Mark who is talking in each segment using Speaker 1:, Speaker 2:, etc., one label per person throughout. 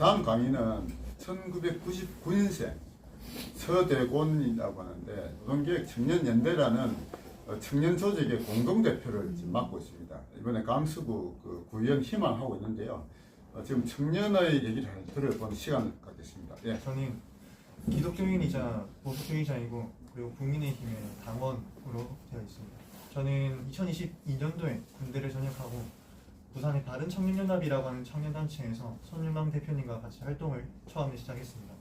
Speaker 1: 다음 강의는 1999년생 서대곤이라고 하는데 노동계획 청년연대라는 어, 청년 조직의 공동대표를 지금 맡고 있습니다. 이번에 감수구 그 구의원 희망하고 있는데요. 어, 지금 청년의 얘기를 잘 들어보는 시간을 갖겠습니다. 예.
Speaker 2: 저는 기독교인이자 보수주의자이고 그리고 국민의힘의 당원으로 되어 있습니다. 저는 2022년도에 군대를 전역하고 부산의 바른 청년연합이라고 하는 청년단체에서 손윤방 대표님과 같이 활동을 처음에 시작했습니다.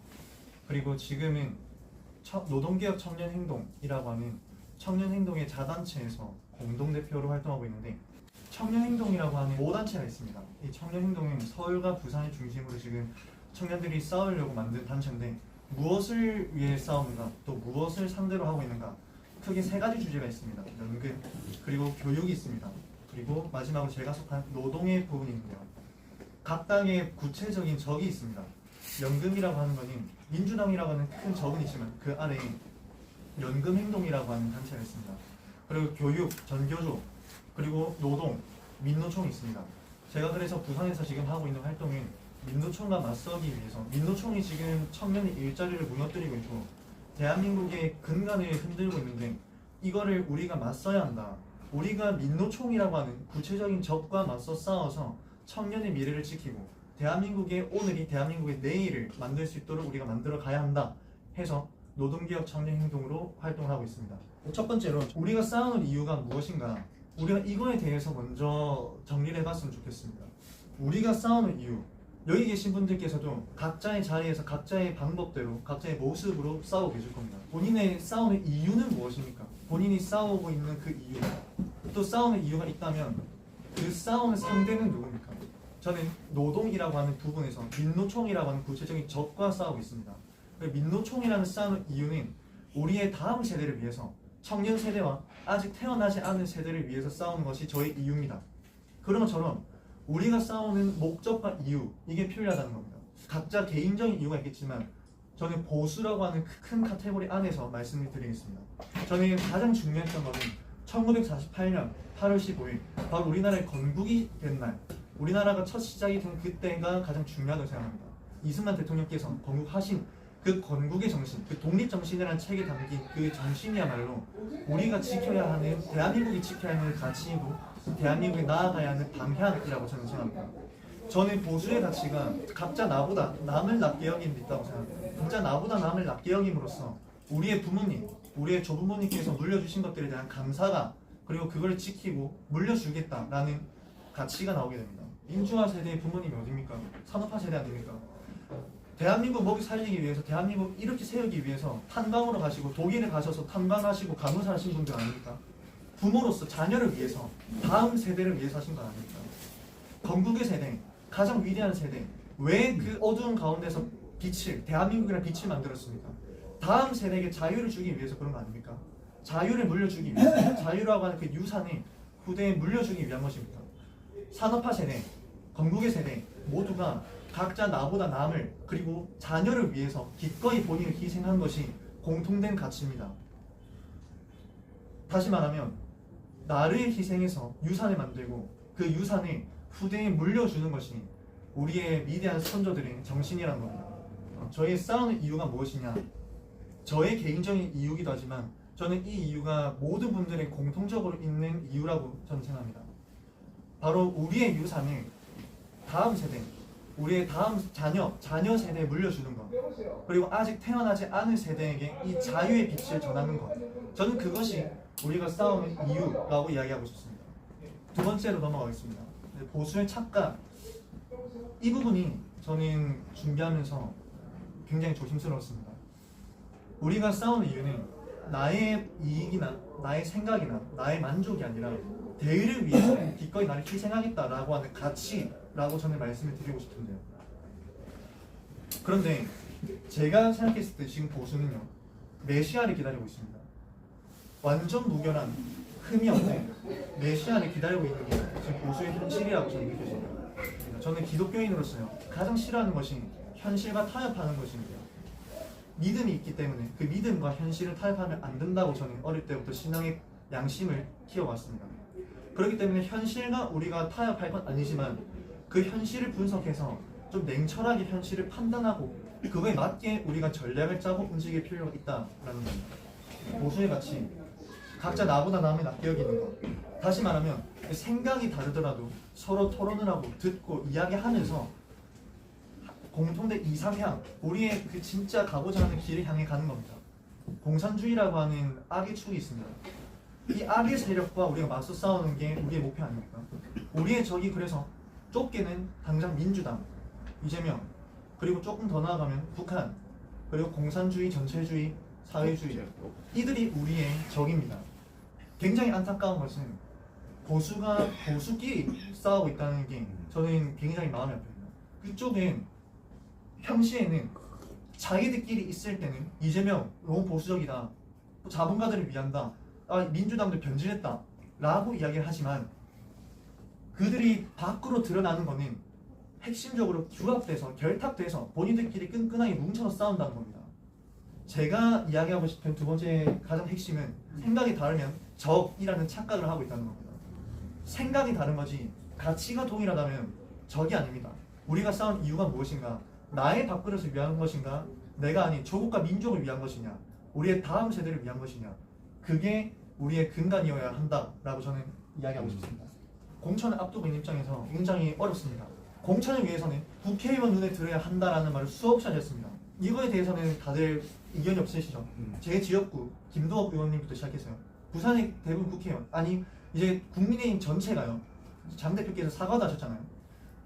Speaker 2: 그리고 지금은 처- 노동개혁 청년행동이라고 하는 청년행동의 자단체에서 공동대표로 활동하고 있는데 청년행동이라고 하는 5단체가 있습니다. 이 청년행동은 서울과 부산을 중심으로 지금 청년들이 싸우려고 만든 단체인데 무엇을 위해 싸우는가 또 무엇을 상대로 하고 있는가 크게 세 가지 주제가 있습니다. 연금 그리고 교육이 있습니다. 그리고 마지막으로 제가 속한 노동의 부분이 있는데요. 각 당의 구체적인 적이 있습니다. 연금이라고 하는 거는 민주당이라고 하는 큰 적은 있지만 그 안에 연금행동이라고 하는 단체가 있습니다. 그리고 교육, 전교조, 그리고 노동, 민노총이 있습니다. 제가 그래서 부산에서 지금 하고 있는 활동은 민노총과 맞서기 위해서 민노총이 지금 청년의 일자리를 무너뜨리고 있고 대한민국의 근간을 흔들고 있는데 이거를 우리가 맞서야 한다. 우리가 민노총이라고 하는 구체적인 적과 맞서 싸워서 청년의 미래를 지키고 대한민국의 오늘이 대한민국의 내일을 만들 수 있도록 우리가 만들어 가야 한다 해서 노동개혁 청년 행동으로 활동을 하고 있습니다. 첫 번째로 우리가 싸우는 이유가 무엇인가 우리가 이거에 대해서 먼저 정리를 해봤으면 좋겠습니다. 우리가 싸우는 이유 여기 계신 분들께서도 각자의 자리에서 각자의 방법대로 각자의 모습으로 싸우고 계실 겁니다. 본인의 싸우는 이유는 무엇입니까? 본인이 싸우고 있는 그 이유 또 싸우는 이유가 있다면 그 싸우는 상대는 누굽니까? 저는 노동이라고 하는 부분에서 민노총이라고 하는 구체적인 적과 싸우고 있습니다. 그 민노총이라는 싸우는 이유는 우리의 다음 세대를 위해서 청년 세대와 아직 태어나지 않은 세대를 위해서 싸우는 것이 저의 이유입니다. 그런 것처럼 우리가 싸우는 목적과 이유 이게 필요하다는 겁니다. 각자 개인적인 이유가 있겠지만 저는 보수라고 하는 큰 카테고리 안에서 말씀을 드리겠습니다. 저는 가장 중요했던 것은 1948년 8월 15일 바로 우리나라의 건국이 된 날 우리나라가 첫 시작이 된 그때가 가장 중요하다고 생각합니다. 이승만 대통령께서 건국하신 그 건국의 정신, 그 독립 정신이라는 책에 담긴 그 정신이야말로 우리가 지켜야 하는 대한민국이 지켜야 하는 가치이고 대한민국이 나아가야 하는 방향이라고 저는 생각합니다. 저는 보수의 가치가 각자 나보다 남을 낮게 여기는 데 있다고 생각합니다. 각자 나보다 남을 낮게 여김으로써 우리의 부모님, 우리의 조부모님께서 물려주신 것들에 대한 감사가 그리고 그걸 지키고 물려주겠다라는 가치가 나오게 됩니다. 민주화 세대의 부모님이 어딥니까? 산업화 세대 아닙니까? 대한민국 먹이 살리기 위해서 대한민국 이렇게 세우기 위해서 탄광으로 가시고 독일에 가셔서 탄광하시고 간호사 하신 분들 아닙니까? 부모로서 자녀를 위해서 다음 세대를 위해서 하신 거 아닙니까? 건국의 세대, 가장 위대한 세대 왜 그 어두운 가운데서 빛을 대한민국이라는 빛을 만들었습니까? 다음 세대에게 자유를 주기 위해서 그런 거 아닙니까? 자유를 물려주기 위해서 자유라고 하는 그 유산을 후대에 물려주기 위한 것입니다. 산업화 세대, 건국의 세대 모두가 각자 나보다 남을 그리고 자녀를 위해서 기꺼이 본인을 희생한 것이 공통된 가치입니다. 다시 말하면 나를 희생해서 유산을 만들고 그 유산을 후대에 물려주는 것이 우리의 위대한 선조들의 정신이라는 겁니다. 어, 저의 싸우는 이유가 무엇이냐? 저의 개인적인 이유기도 하지만 저는 이 이유가 모든 분들의 공통적으로 있는 이유라고 저는 생각합니다. 바로 우리의 유산을 다음 세대, 우리의 다음 자녀, 자녀 세대에 물려주는 것. 그리고 아직 태어나지 않은 세대에게 이 자유의 빛을 전하는 것. 저는 그것이 우리가 싸우는 이유라고 이야기하고 싶습니다. 두 번째로 넘어가겠습니다. 네, 보수의 착각. 이 부분이 저는 준비하면서 굉장히 조심스러웠습니다. 우리가 싸우는 이유는 나의 이익이나 나의 생각이나 나의 만족이 아니라 대의를 위해서 기꺼이 나를 희생하겠다라고 하는 가치라고 저는 말씀을 드리고 싶은데요. 그런데 제가 생각했을 때 지금 보수는요 메시아를 기다리고 있습니다. 완전 무결한 흠이 없는 메시아를 기다리고 있는 게 지금 보수의 현실이라고 저는 느껴집니다. 저는 기독교인으로서요 가장 싫어하는 것이 현실과 타협하는 것입니다. 믿음이 있기 때문에 그 믿음과 현실을 타협하면 안 된다고 저는 어릴 때부터 신앙의 양심을 키워왔습니다. 그렇기 때문에 현실과 우리가 타협할 건 아니지만 그 현실을 분석해서 좀 냉철하게 현실을 판단하고 그거에 맞게 우리가 전략을 짜고 움직일 필요가 있다라는 겁니다. 보수의 가치 각자 나보다 남이 낫게 여기는 것 다시 말하면 생각이 다르더라도 서로 토론을 하고 듣고 이야기하면서 공통된 이상향 우리의 그 진짜 가고자 하는 길을 향해 가는 겁니다. 공산주의라고 하는 악의 축이 있습니다. 이 악의 세력과 우리가 맞서 싸우는 게 우리의 목표 아닙니까? 우리의 적이 그래서 좁게는 당장 민주당, 이재명, 그리고 조금 더 나아가면 북한, 그리고 공산주의, 전체주의, 사회주의 이들이 우리의 적입니다. 굉장히 안타까운 것은 보수가 보수끼리 싸우고 있다는 게 저는 굉장히 마음이 아픕니다. 그쪽엔 평시에는 자기들끼리 있을 때는 이재명 너무 보수적이다, 자본가들을 위한다, 아, 민주당도 변질했다 라고 이야기를 하지만 그들이 밖으로 드러나는 거는 핵심적으로 규합돼서 결탁돼서 본인들끼리 끈끈하게 뭉쳐서 싸운다는 겁니다. 제가 이야기하고 싶은 두 번째 가장 핵심은 생각이 다르면 적이라는 착각을 하고 있다는 겁니다. 생각이 다른 거지 가치가 동일하다면 적이 아닙니다. 우리가 싸운 이유가 무엇인가? 나의 밥그릇을 위한 것인가? 내가 아닌 조국과 민족을 위한 것이냐? 우리의 다음 세대를 위한 것이냐? 그게 우리의 근간이어야 한다라고 저는 이야기하고 싶습니다. 공천을 앞두고 있는 입장에서 굉장히 어렵습니다. 공천을 위해서는 국회의원 눈에 들어야 한다라는 말을 수없이 하셨습니다. 이거에 대해서는 다들 이견이 없으시죠? 제 지역구 김도업 의원님부터 시작해서요. 부산의 대부분 국회의원 아니 이제 국민의힘 전체가요. 장 대표께서 사과도 하셨잖아요.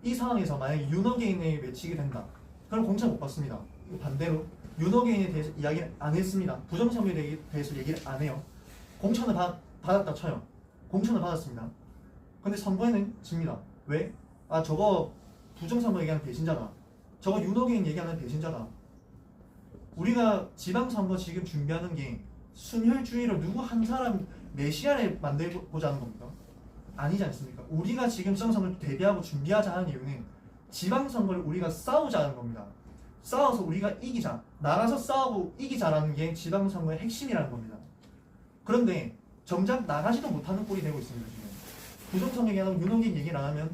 Speaker 2: 이 상황에서 만약에 윤호 개인에 외치게 된다. 그럼 공천 못 받습니다. 반대로 윤호 개인에 대해서 이야기를 안 했습니다. 부정선거에 대해서 얘기를 안 해요. 공천을 받, 받았다 쳐요. 공천을 받았습니다. 근데 선거에는 집니다. 왜? 아 저거 부정선거 얘기하는 배신자다. 저거 윤호 개인 얘기하는 배신자다. 우리가 지방선거 지금 준비하는 게 순혈주의로 누구 한 사람 메시아를 만들고자 하는 겁니까? 아니지 않습니까? 우리가 지금 지방선거를 대비하고 준비하자 하는 이유는 지방선거를 우리가 싸우자는 겁니다. 싸워서 우리가 이기자. 나가서 싸우고 이기자라는 게 지방선거의 핵심이라는 겁니다. 그런데 정작 나가지도 못하는 꼴이 되고 있습니다. 지금. 부정선 얘기하면 윤호긴 얘기를 안 하면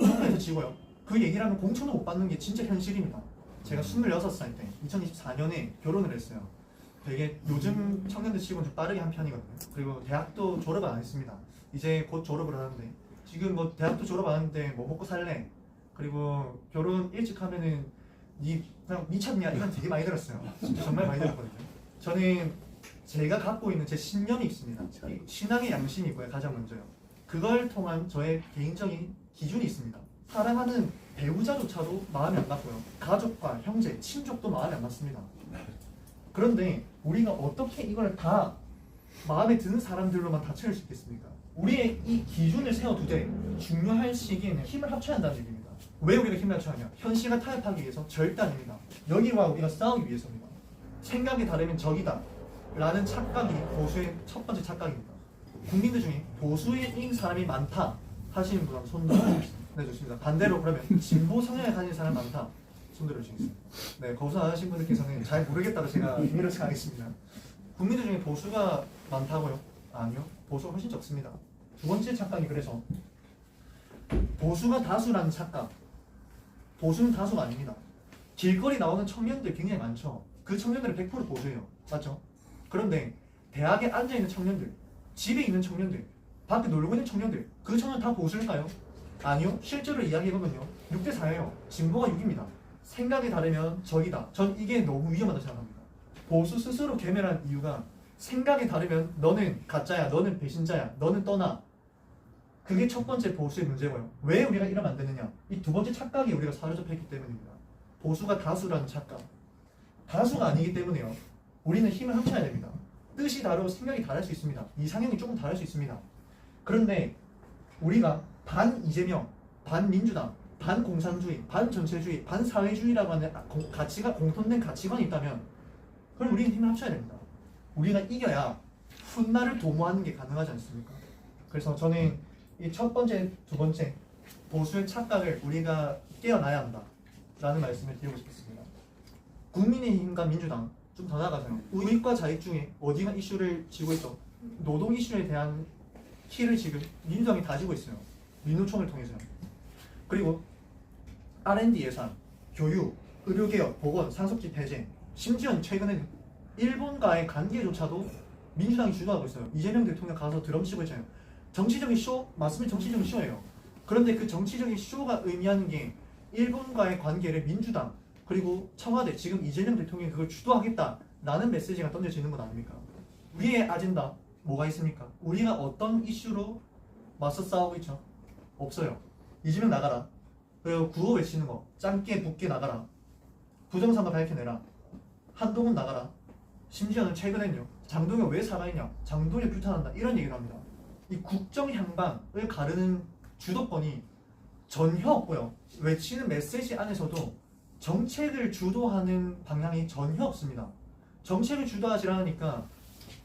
Speaker 2: 선거에서 지고요. 그 얘기를 하면 공천을 못 받는 게 진짜 현실입니다. 제가 26살 때 2024년에 결혼을 했어요. 되게 요즘 청년들 치고는 좀 빠르게 한 편이거든요. 그리고 대학도 졸업을 안 했습니다. 이제 곧 졸업을 하는데 지금 뭐 대학도 졸업 안 했는데 뭐 먹고 살래? 그리고 결혼 일찍 하면은 니 그냥 미쳤냐 이건 되게 많이 들었어요. 진짜 정말 많이 들었거든요. 저는 제가 갖고 있는 제 신념이 있습니다. 이 신앙의 양심이 있고요. 가장 먼저요. 그걸 통한 저의 개인적인 기준이 있습니다. 사랑하는 배우자조차도 마음에 안 맞고요. 가족과 형제, 친족도 마음에 안 맞습니다. 그런데 우리가 어떻게 이걸 다 마음에 드는 사람들로만 다 채울 수 있겠습니까? 우리의 이 기준을 세워두되 중요할 시기에는 힘을 합쳐야 한다는 얘기입니다. 왜 우리가 힘을 합쳐야 하냐? 현실과 타협하기 위해서 절대 아닙니다. 여기와 우리가 싸우기 위해서입니다. 생각이 다르면 적이다. 라는 착각이 보수의 첫 번째 착각입니다. 국민들 중에 보수인 사람이 많다 하시는 분 한번 손 들어 주십 니다. 반대로 그러면 진보 성향을 가진 사람 많다 손 들어 주시겠습니다. 네, 거기서 하신 분들께서는 잘 모르겠다고 제가 비밀을 하겠습니다. 국민들 중에 보수가 많다고요? 아니요, 보수가 훨씬 적습니다. 두 번째 착각이 그래서 보수가 다수라는 착각. 보수는 다수가 아닙니다. 길거리 나오는 청년들 굉장히 많죠. 그 청년들은 100% 보수예요. 맞죠? 그런데 대학에 앉아 있는 청년들, 집에 있는 청년들, 밖에 놀고 있는 청년들, 그 청년 다 보수일까요? 아니요. 실제로 이야기해보면요. 6대 4예요. 진보가 6입니다. 생각이 다르면 적이다. 전 이게 너무 위험하다고 생각합니다. 보수 스스로 개멸한 이유가 생각이 다르면 너는 가짜야, 너는 배신자야, 너는 떠나. 그게 첫 번째 보수의 문제고요. 왜 우리가 이러면 안 되느냐? 이 두 번째 착각이 우리가 사로잡혔기 때문입니다. 보수가 다수라는 착각. 다수가 아니기 때문에요. 우리는 힘을 합쳐야 됩니다. 뜻이 다르고 생각이 다를 수 있습니다. 이상형이 조금 다를 수 있습니다. 그런데 우리가 반 이재명, 반 민주당, 반 공산주의, 반 전체주의, 반 사회주의라고 하는 아, 공- 가치가 공통된 가치관이 있다면 그럼 우리는 힘을 합쳐야 됩니다. 우리가 이겨야 훗날을 도모하는 게 가능하지 않습니까? 그래서 저는 이 첫 번째, 두 번째 보수의 착각을 우리가 깨어나야 한다라는 말씀을 드리고 싶습니다. 국민의힘과 민주당 좀 더 나아가서요. 우익과 자익 중에 어디가 이슈를 쥐고 있어? 노동 이슈에 대한 키를 지금 민주당이 다지고 있어요. 민노총을 통해서요. 그리고 R&D 예산, 교육, 의료개혁, 보건, 상속지 폐쇄, 심지어는 최근에 일본과의 관계조차도 민주당이 주도하고 있어요. 이재명 대통령 가서 드럼 치고 있잖아요. 정치적인 쇼 맞습니다. 정치적인 쇼예요. 그런데 그 정치적인 쇼가 의미하는 게 일본과의 관계를 민주당 그리고 청와대 지금 이재명 대통령이 그걸 주도하겠다라는 메시지가 던져지는 건 아닙니까? 우리의 아젠다 뭐가 있습니까? 우리가 어떤 이슈로 맞서 싸우고 있죠? 없어요. 이재명 나가라. 그리고 구호 외치는 거 짧게 붓게 나가라. 부정선거 밝혀내라. 한동훈 나가라. 심지어는 최근엔요. 장동혁 왜 살아있냐? 장동혁 규탄한다. 이런 얘기를 합니다. 이 국정 향방을 가르는 주도권이 전혀 없고요. 외치는 메시지 안에서도 정책을 주도하는 방향이 전혀 없습니다. 정책을 주도하지 않으니까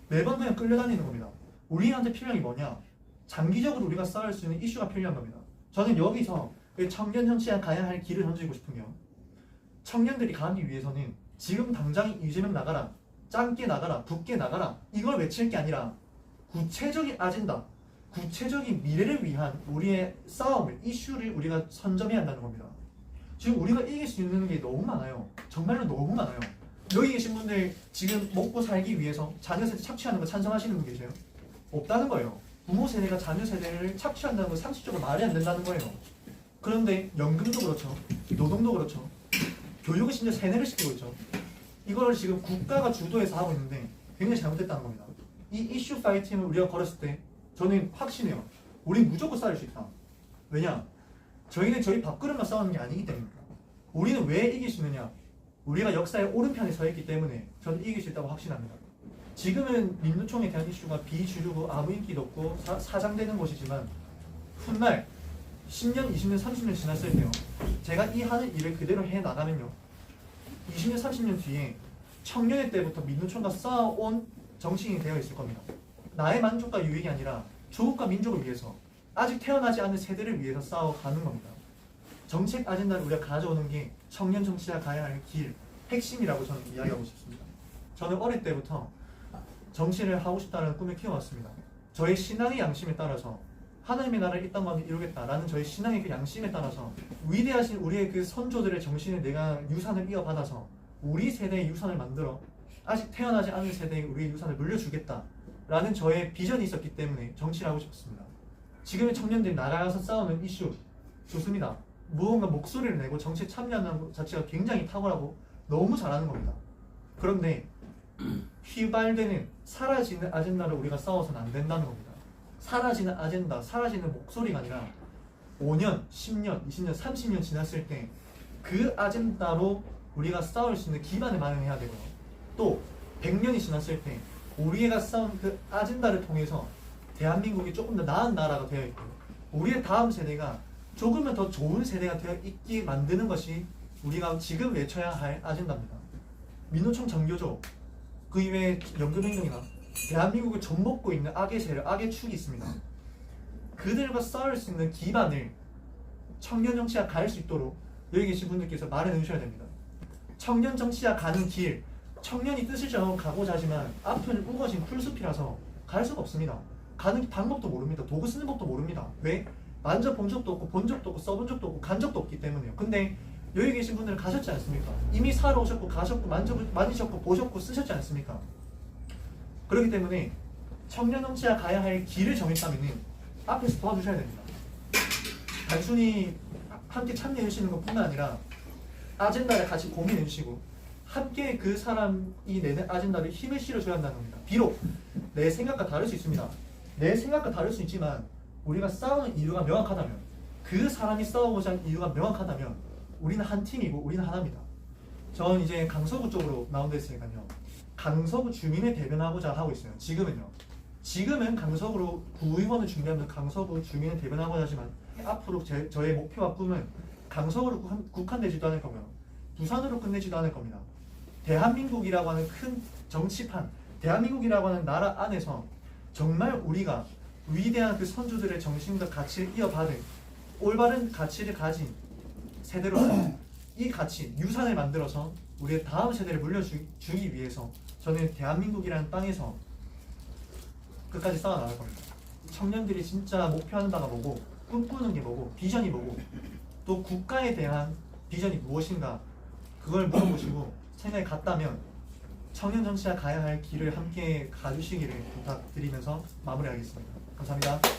Speaker 2: 매번 그냥 끌려다니는 겁니다. 우리한테 필요한 게 뭐냐? 장기적으로 우리가 싸울 수 있는 이슈가 필요한 겁니다. 저는 여기서 그 청년 정치가 가야 할 길을 던지고 싶은 게요. 청년들이 가기 위해서는 지금 당장 이재명 나가라, 짧게 나가라, 붓게 나가라 이걸 외칠 게 아니라 구체적인 아젠다, 구체적인 미래를 위한 우리의 싸움을, 이슈를 우리가 선점해야 한다는 겁니다. 지금 우리가 이길 수 있는 게 너무 많아요. 정말로 너무 많아요. 여기 계신 분들 지금 먹고 살기 위해서 자녀 세대 착취하는 거 찬성하시는 분 계세요? 없다는 거예요. 부모 세대가 자녀 세대를 착취한다는 건 상식적으로 말이 안 된다는 거예요. 그런데 연금도 그렇죠. 노동도 그렇죠. 교육을 심지어 세뇌를 시키고 있죠. 이걸 지금 국가가 주도해서 하고 있는데 굉장히 잘못됐다는 겁니다. 이 이슈 파이팅을 우리가 걸었을 때 저는 확신해요. 우리 무조건 싸울 수 있다. 왜냐? 저희는 저희 밥그릇만 싸우는 게 아니기 때문입니다. 우리는 왜 이길 수 있느냐? 우리가 역사의 오른편에 서 있기 때문에 저는 이길 수 있다고 확신합니다. 지금은 민노총에 대한 이슈가 비주류고 아무 인기도 없고 사, 사장되는 곳이지만 훗날 10년, 20년, 30년 지났을 때요. 제가 이 하는 일을 그대로 해 나가면요. 20년, 30년 뒤에 청년의 때부터 민노총과 싸워온 정치인이 되어 있을 겁니다. 나의 만족과 유익이 아니라 조국과 민족을 위해서 아직 태어나지 않은 세대를 위해서 싸워가는 겁니다. 정책 아젠다를 우리가 가져오는 게 청년 정치가 가야 할 길, 핵심이라고 저는 이야기하고 싶습니다. 저는 어릴 때부터 정치를 하고 싶다는 꿈을 키워왔습니다. 저의 신앙의 양심에 따라서 하나님의 나라를 이 땅만 이루겠다라는 저의 신앙의 그 양심에 따라서 위대하신 우리의 그 선조들의 정신을 내가 유산을 이어받아서 우리 세대의 유산을 만들어 아직 태어나지 않은 세대에 우리의 유산을 물려주겠다라는 저의 비전이 있었기 때문에 정치를 하고 싶었습니다. 지금의 청년들이 나가서 싸우는 이슈 좋습니다. 무언가 목소리를 내고 정치에 참여하는 것 자체가 굉장히 탁월하고 너무 잘하는 겁니다. 그런데 휘발되는 사라지는 아젠다를 우리가 싸워서는 안 된다는 겁니다. 사라지는 아젠다, 사라지는 목소리가 아니라 5년, 10년, 20년, 30년 지났을 때 그 아젠다로 우리가 싸울 수 있는 기반을 마련해야 되고요. 또 100년이 지났을 때 우리가 싸운 그 아젠다를 통해서 대한민국이 조금 더 나은 나라가 되어 있고 우리의 다음 세대가 조금은 더 좋은 세대가 되어 있게 만드는 것이 우리가 지금 외쳐야 할 아젠다입니다. 민노총 정교조 그 이외에 연금행동이나 대한민국을 접먹고 있는 악의 세력, 악의 축이 있습니다. 그들과 싸울 수 있는 기반을 청년 정치가 갈 수 있도록 여기 계신 분들께서 마련해 주셔야 됩니다. 청년 정치가 가는 길, 청년이 뜻을 정하고 가고자 하지만 앞은 우거진 풀숲이라서 갈 수가 없습니다. 가는 방법도 모릅니다. 도구 쓰는 법도 모릅니다. 왜? 만져본 적도 없고 본 적도 없고 써본 적도 없고 간 적도 없기 때문에요. 근데 여기 계신 분들은 가셨지 않습니까? 이미 사러 오셨고 가셨고 만져 만지셨고 보셨고 쓰셨지 않습니까? 그렇기 때문에 청년 정치가 가야 할 길을 정했다면은 앞에서 도와주셔야 됩니다. 단순히 함께 참여해 주시는 것뿐만 아니라 아젠다를 같이 고민해 주시고 함께 그 사람이 내는 아젠다를 힘을 실어줘야 한다는 겁니다. 비록 내 생각과 다를 수 있습니다. 내 생각과 다를 수 있지만 우리가 싸우는 이유가 명확하다면 그 사람이 싸우고자 하는 이유가 명확하다면 우리는 한 팀이고 우리는 하나입니다. 전 이제 강서구 쪽으로 나온 데 있으니까요. 강서구 주민을 대변하고자 하고 있어요. 지금은요. 지금은 강서구로 구의원을 준비하면서 강서구 주민을 대변하고자 하지만 앞으로 제, 저의 목표와 꿈은 강서구로 국한, 국한되지도 않을 거고요. 부산으로 끝내지도 않을 겁니다. 대한민국이라고 하는 큰 정치판, 대한민국이라고 하는 나라 안에서 정말 우리가 위대한 그 선조들의 정신과 가치를 이어받은 올바른 가치를 가진 세대로서 이 가치, 유산을 만들어서 우리의 다음 세대를 물려주기 위해서 저는 대한민국이라는 땅에서 끝까지 싸워 나갈 겁니다. 청년들이 진짜 목표하는 바가 뭐고 꿈꾸는 게 뭐고 비전이 뭐고 또 국가에 대한 비전이 무엇인가 그걸 물어보시고 생각이 같다면 청년 정치가 가야 할 길을 함께 가주시기를 부탁드리면서 마무리하겠습니다. 감사합니다.